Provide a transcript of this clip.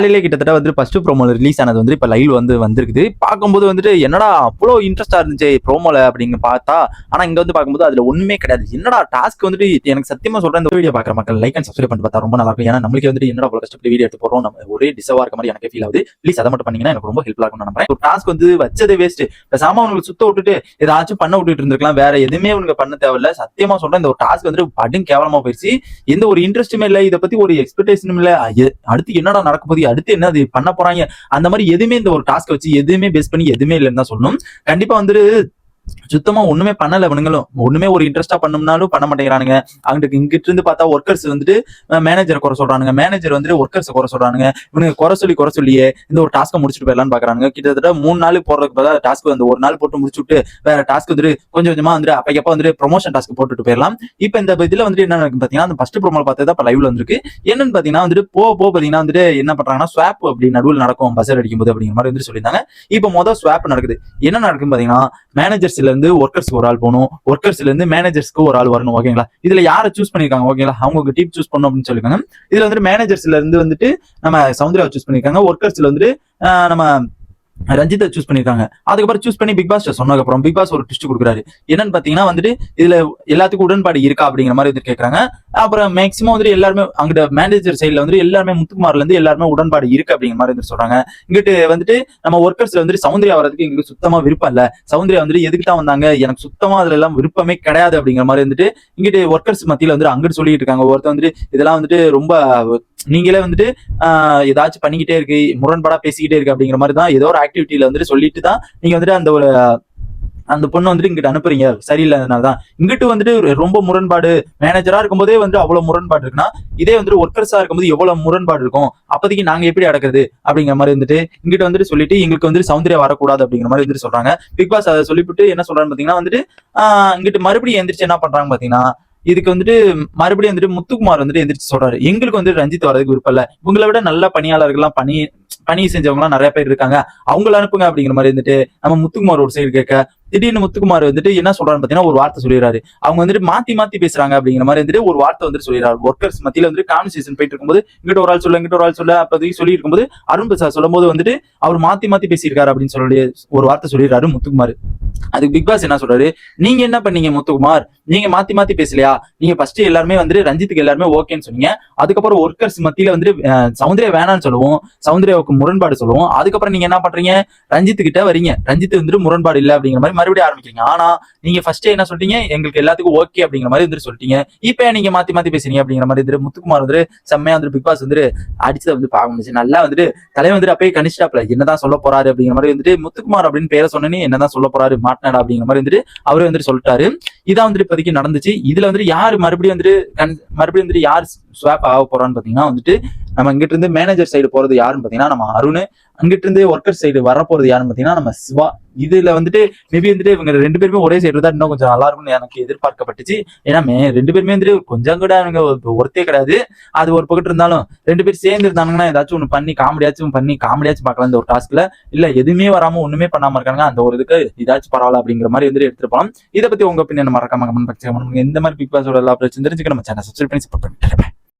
காலையிலே கிட்டத்தட்ட வந்து ஃபர்ஸ்ட் ப்ரோமோல ரிலீஸ் ஆனது வந்து இப்போ லைவ் வந்து வந்திருக்குது. பார்க்கும்போது வந்துட்டு என்னடா அவ்வளோ இன்ட்ரெஸ்டா இருந்துச்சு ப்ரோமோல அப்படிங்க பார்த்தா ஆனா இங்க வந்து பார்க்கும்போது அதுல ஒண்ணுமே கிடையாது. என்னடா டாஸ்க் வந்துட்டு எனக்கு சத்தியமா சொல்றேன் இந்த வீடியோ பார்க்குற மக்கள் லைக் அண்ட் சப்ஸ்கிரைப் பண்ணி பார்த்தா ரொம்ப நல்லா இருக்கும். ஏன்னா நம்மளுக்கு வந்துட்டு என்னடா அவ்வளோ கஷ்டப்பட்டு வீடியோ எடுத்து போறோம் நம்ம ஒரே டிசவா இருக்க மாதிரி எனக்கு ஃபீல் ஆகுது. ப்ளீஸ் அதை மட்டும் பண்ணீங்கன்னா எனக்கு ரொம்ப ஹெல்ப்ஃபுல்லாக இருக்கும் நம்புறேன். ஒரு டாஸ்க் வந்து வச்சதே வேஸ்ட் பேசாம உங்களுக்கு சுத்த விட்டுட்டு ஏதாச்சும் பண்ண விட்டுட்டு இருந்திருக்கலாம். வேற எதுவுமே உனக்கு பண்ண தேவையில்ல. சத்தியமா சொல்றேன் இந்த ஒரு டாஸ்க் வந்து படும் கேவலமா போயிடுச்சு எந்த ஒரு இன்ட்ரெஸ்ட்டுமே இல்லை. இதை பத்தி ஒரு எக்ஸ்பெக்டேஷனும் இல்லை. அடுத்து என்னடா நடக்க போகுது? அடுத்து என்ன அது பண்ண போறாங்க? அந்த மாதிரி எதுவுமே இந்த ஒரு டாஸ்க் வச்சு எதுவுமே பேஸ் பண்ணி எதுவுமே இல்லைன்னு தான் சொல்லணும். கண்டிப்பா வந்துட்டு சுத்தமா ஒண்ணுமே பண்ணல இவனுங்களும். ஒண்ணுமே ஒரு இன்ட்ரெஸ்டா பண்ணோம்னாலும் பண்ண மாட்டேங்கிறானுங்க. அங்கிட்டு இங்கிட்ட இருந்து பார்த்தா ஒர்க்கர்ஸ் வந்துட்டு மேனேஜரை குறை சொல்றானுங்க. மேனேஜர் வந்துட்டு ஒர்க்கர்ஸ் குறை சொல்றானுங்க. இவனுங்க குறை சொல்லி குறை சொல்லியே இந்த ஒரு டாஸ்க்கை முடிச்சுட்டு போயிடலாம்னு பாக்குறாங்க கிட்டத்தட்ட மூணு நாள் போறதுக்கு பதிலாக டாஸ்க் வந்து ஒரு நாள் போட்டு முடிச்சு விட்டு வேற டாஸ்க் வந்துட்டு கொஞ்சம் கொஞ்சமா வந்துட்டு அப்பக்கப்ப வந்துட்டு ப்ரொமோஷன் டாஸ்க் போட்டுட்டு போயிடலாம். இப்ப இந்த இதுல வந்துட்டு என்ன நடக்கும் பாத்தீங்கன்னா அந்த ஃபர்ஸ்ட் ப்ரோமோல பார்த்தது இப்ப லைவ்ல வந்திருக்கு. என்னன்னு பாத்தீங்கன்னா வந்துட்டு போ போக பாத்தீங்கன்னா வந்துட்டு என்ன பண்றாங்கன்னா ஸ்வாப் அப்படி நடுவில் நடக்கும். பஸ்ஸர் அடிக்கும் போது அப்படிங்கிற மாதிரி வந்து சொல்லியிருந்தாங்க. இப்ப மொதல் ஸ்வாப் நடக்குது. என்ன நடக்கும் பாத்தீங்கன்னா மேனேஜர்ஸ்ல இருந்து ஒர்க்கர்ஸ்க்கு ஒரு ஆள் போகணும். ஒர்க்கர்ஸ்ல இருந்து மேனேஜர்ஸ்க்கு ஒரு ஆள் வரணும் ஓகேங்களா இதுல யாரை சூஸ் பண்ணிருக்காங்க ஓகேங்களா அவங்க டீம் சூஸ் பண்ணணும் அப்படின்னு சொல்லிருக்காங்க இதுல வந்து மேனேஜர்ஸ்ல இருந்து வந்துட்டு நம்ம சௌந்தர்யாவை சூஸ் பண்ணிருக்காங்க. ஒர்க்கர்ஸ்ல வந்துட்டு நம்ம ரஞ்சித்தை சூஸ் பண்ணிருக்காங்க. அதுக்கப்புறம் சூஸ் பண்ணி பிக் பாஸ் சொன்னதுக்கு அப்புறம் பிக் பாஸ் ஒரு ட்விஸ்ட் கொடுக்குறாரு. என்னன்னு பாத்தீங்கன்னா வந்துட்டு இதுல எல்லாத்துக்கும் உடன்பாடு இருக்கா அப்படிங்கிற மாதிரி வந்து கேட்குறாங்க அப்புறம் மேக்சிமம் வந்துட்டு எல்லாருமே அங்கிட்ட மேனேஜர் சைடில் வந்து எல்லாருமே முத்துக்குமார்ல இருந்து எல்லாருமே உடன்பாடு இருக்கு அப்படிங்கிற மாதிரி வந்து சொல்றாங்க. இங்கிட்டு வந்துட்டு நம்ம ஒர்க்கர்ஸ்ல வந்துட்டு சௌந்தர்யா வரதுக்கு எங்களுக்கு சுத்தமா விருப்பம் இல்ல. சௌந்தர்யா வந்துட்டு எதுக்கு தான் வந்தாங்க? எனக்கு சுத்தமா அதுல எல்லாம் விருப்பமே கிடையாது அப்படிங்கிற மாதிரி வந்துட்டு இங்கிட்டு ஒர்க்கர்ஸ் மத்தியில வந்துட்டு அங்கிட்டு சொல்லிட்டு இருக்காங்க. ஒருத்தர் வந்துட்டு இதெல்லாம் வந்துட்டு ரொம்ப நீங்களே வந்துட்டு ஏதாச்சும் பண்ணிக்கிட்டே இருக்கு முரண்பாடா பேசிக்கிட்டே இருக்கு அப்படிங்கிற மாதிரி தான் ஏதோ ஒரு ஆக்டிவிட்டியில வந்துட்டு சொல்லிட்டு தான் நீங்க வந்துட்டு அந்த ஒரு அந்த பொண்ணு வந்துட்டு இங்கிட்டு அனுப்புறீங்க. சரியில்லாதனால தான். இங்கிட்டு வந்துட்டு ரொம்ப முரண்பாடு மேனேஜரா இருக்கும்போதே வந்து அவ்வளவு முரண்பாடு இருக்குன்னா இதே வந்துட்டு ஒர்க்கர்ஸா இருக்கும்போது எவ்வளவு முரண்பாடு இருக்கும்? அப்போதைக்கு நாங்க எப்படி அடக்குறது? அப்படிங்கிற மாதிரி வந்துட்டு இங்கிட்ட வந்துட்டு சொல்லிட்டு எங்களுக்கு வந்துட்டு சௌந்தர்யா வரக்கூடாது அப்படிங்கிற மாதிரி வந்துட்டு சொல்றாங்க. பிக் பாஸ் அதை சொல்லிவிட்டு என்ன சொல்றான்னு பாத்தீங்கன்னா வந்துட்டு இங்கிட்டு மறுபடியும் எந்திரிச்சு என்ன பண்றாங்க பாத்தீங்கன்னா இதுக்கு வந்துட்டு மறுபடியும் வந்துட்டு முத்துக்குமார் வந்துட்டு எந்திரிச்சு சொல்றாரு. எங்களுக்கு வந்து ரஞ்சித் வரதுக்கு விருப்பம் இல்ல. உங்களை விட நல்ல பணியாளர்கள்லாம் பணி பணி செஞ்சவங்களாம் நிறைய பேர் இருக்காங்க. அவங்கள அனுப்புங்க அப்படிங்கிற மாதிரி வந்துட்டு நம்ம முத்துக்குமார் ஒரு சைடு கேட்க திடீர்னு முத்துக்குமார் வந்துட்டு என்ன சொல்றான்னு பாத்தீங்கன்னா ஒரு வார்த்தை சொல்லிடுறாரு. அவங்க வந்துட்டு மாத்தி மாத்தி பேசுறாங்க அப்படிங்கிற மாதிரி வந்துட்டு ஒரு வார்த்தை வந்துட்டு சொல்லிடுறாரு. ஒர்க்கர்ஸ் மத்தியில வந்துட்டு கான்வர்சேஷன் போயிட்டு இருக்கும்போது இங்கிட்ட ஒரு ஆள் சொல்ல இங்கிட்ட ஒரு ஆள் சொல்ல அப்போதைக்கு சொல்லி இருக்கும்போது அருண் பிரசாத் சொல்லும்போது வந்துட்டு அவர் மாத்தி மாத்தி பேசியிருக்காரு அப்படின்னு சொல்லி ஒரு வார்த்தை சொல்லிடுறாரு முத்துக்குமார். அதுக்கு பிக் பாஸ் என்ன சொல்றாரு? நீங்க என்ன பண்ணீங்க முத்துக்குமார்? நீங்க மாத்தி மாத்தி பேசலையா? நீங்க ஃபர்ஸ்ட் எல்லாருமே வந்துட்டு ரஞ்சித்துக்கு எல்லாருமே ஓகேன்னு சொன்னீங்க. அதுக்கப்புறம் ஒர்க்கர்ஸ் மத்தியில வந்து அஹ், சௌந்தர்யா வேணாம்னு சொல்லுவோம். சௌந்தர்யாவுக்கு முரண்பாடு சொல்லுவோம். அதுக்கப்புறம் நீங்க என்ன பண்றீங்க? ரஞ்சித்து கிட்ட வரீங்க. ரஞ்சித் வந்துட்டு முரண்பாடு இல்லை அப்படிங்கிற மாதிரி மறுபடியும் ஆரம்பிக்கிறீங்க. ஆனா நீங்க ஃபர்ஸ்ட் என்ன சொல்றீங்க எங்களுக்கு எல்லாத்துக்கும் ஓகே அப்படிங்கிற மாதிரி வந்துட்டு சொல்லிட்டீங்க. இப்ப நீங்க மாத்தி மாத்தி பேசுறீங்க அப்படிங்கிற மாதிரி வந்துட்டு முத்துக்குமார் வந்துட்டு செம்மையா வந்துட்டு பிக் பாஸ் வந்துட்டு அடிச்சதை வந்து பார்க்க முடிச்சு நல்லா வந்துட்டு தலைவர் வந்துட்டு அப்பயே கனிஷ்டாப்ல என்னதான் சொல்ல போறாரு அப்படிங்கிற மாதிரி வந்துட்டு முத்துக்குமார் அப்படின்னு பேரை சொன்னனே என்னதான் சொல்ல போறாரு மாட்டினாடா அப்படிங்கிற மாதிரி வந்துட்டு அவரே வந்துட்டு சொல்லிட்டாரு. இதான் வந்துட்டு இப்போதைக்கு நடந்துச்சு. இதுல வந்துட்டு யாரு மறுபடியும் வந்துட்டு மறுபடியும் வந்துட்டு யார் ஸ்வாப் ஆக போறான்னு பாத்தீங்கன்னா வந்துட்டு நம்ம இங்கிட்ட இருந்து மேனேஜர் சைடு போறது யாருன்னு பாத்தீங்கன்னா நம்ம அருண். அங்கிட்ட இருந்து ஒர்க்கர் சைடு வர போறது யாருன்னு பாத்தீங்கன்னா நம்ம சிவா. இதுல வந்துட்டு மேபி வந்துட்டு இவங்க ரெண்டு பேருமே ஒரே சைடு தான் இன்னும் கொஞ்சம் நல்லா இருக்கும்னு எனக்கு எதிர்பார்க்கப்பட்டுச்சு. ஏன்னா மே- ரெண்டு பேருமே வந்துட்டு கொஞ்சம் கூட அவங்க ஒருத்தே கிடையாது. அது ஒரு பக்கத்து இருந்தாலும் ரெண்டு பேர் சேர்ந்து இருந்தாங்கன்னா ஏதாச்சும் ஒண்ணு பண்ணி காமெடியாச்சும் பண்ணி காமெடியாச்சும் பார்க்கலாம் இந்த ஒரு டாஸ்க்ல இல்ல எதுவுமே வராம ஒண்ணுமே பண்ணாம இருக்காங்க அந்த ஒரு இதுக்கு இதாச்சும் பரவாயில்ல அப்படிங்கிற மாதிரி வந்துட்டு எடுத்துட்டு போகலாம் இதை பத்தி உங்க பின்ன மறக்காம கமெண்ட் பாக்ஸ் இந்த மாதிரி பிக் பாஸோட எல்லா பிரச்சனை தெரிஞ்சுக்க நம்ம சேனல் சப்ஸ்கிரைப் பண்ணி சப்போர்ட் பண்ணிட்டு